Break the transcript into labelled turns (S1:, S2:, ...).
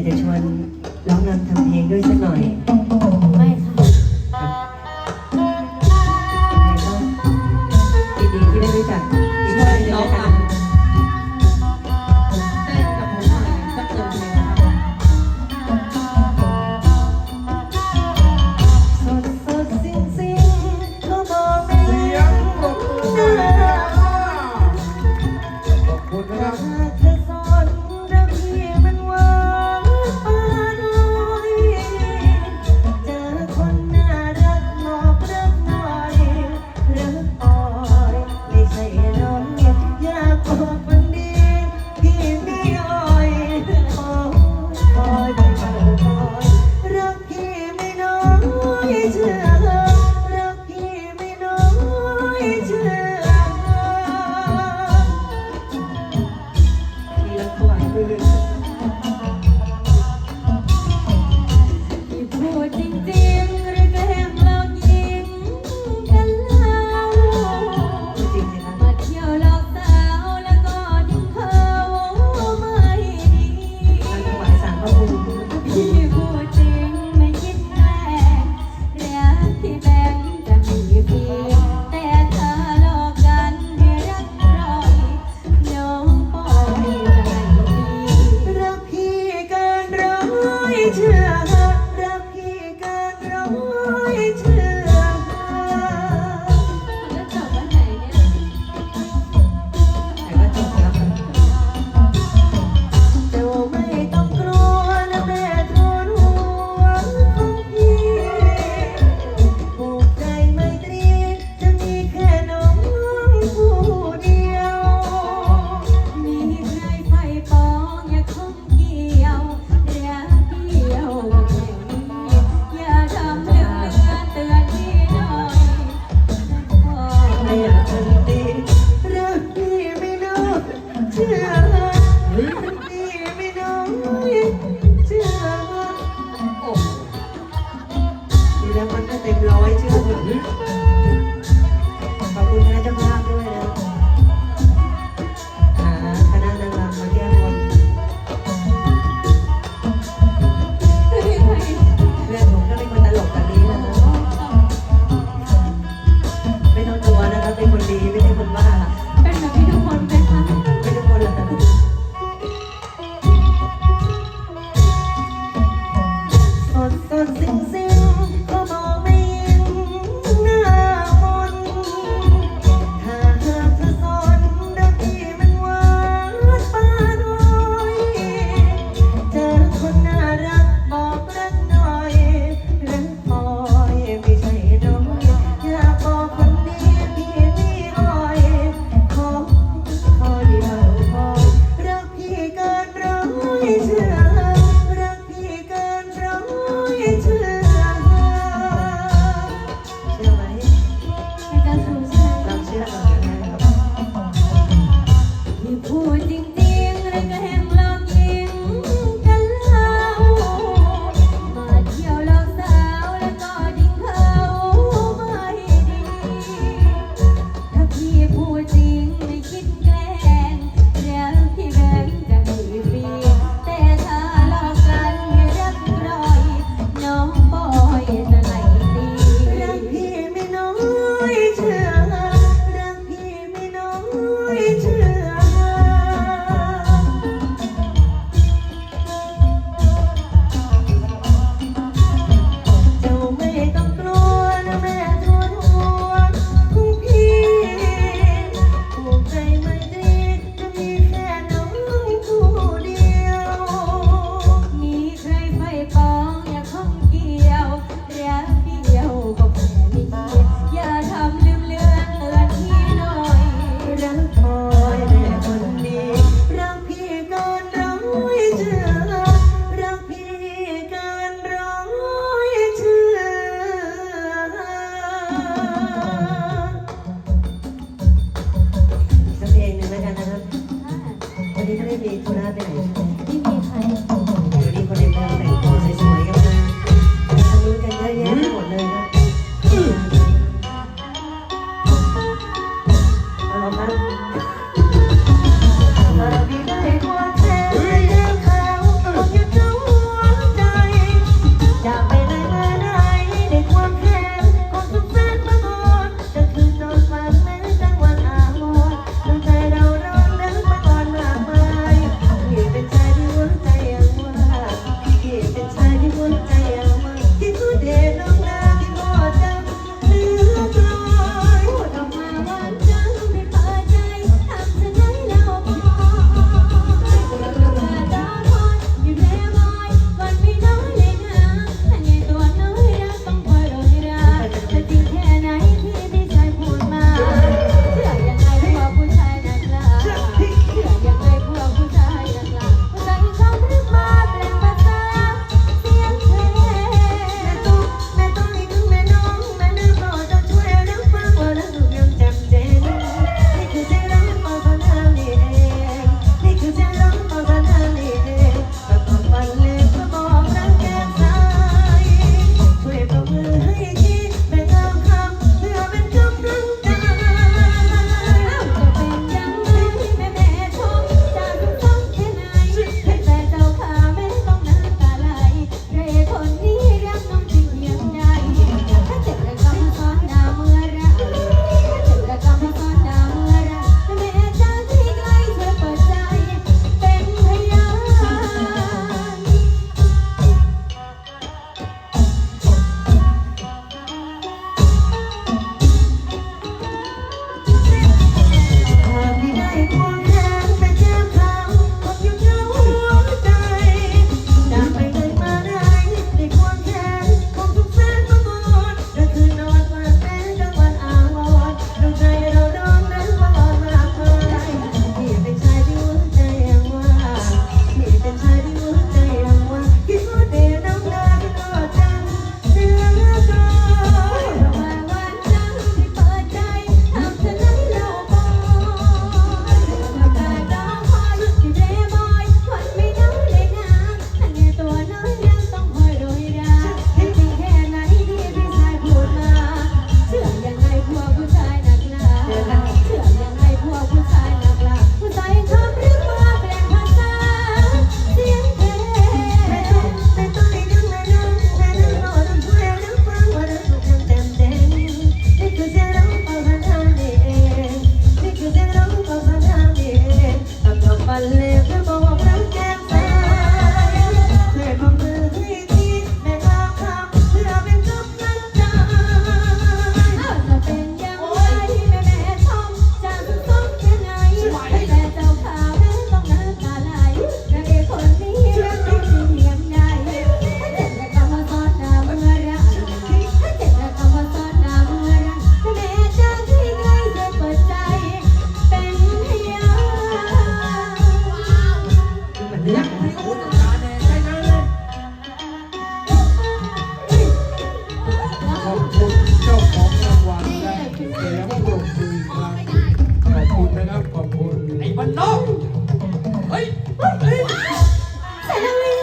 S1: ากจะชวนร้องรำทำเพลงด้วยสักหน่อย Bye. live. ข
S2: อบคุณ
S3: เจ้าของรางวัลและเสียงปบมือข
S2: อ
S3: บคุณนะครับ ขอบคุณ ไอ้
S4: บ้านนอกเฮ้ย
S2: เฮ้ย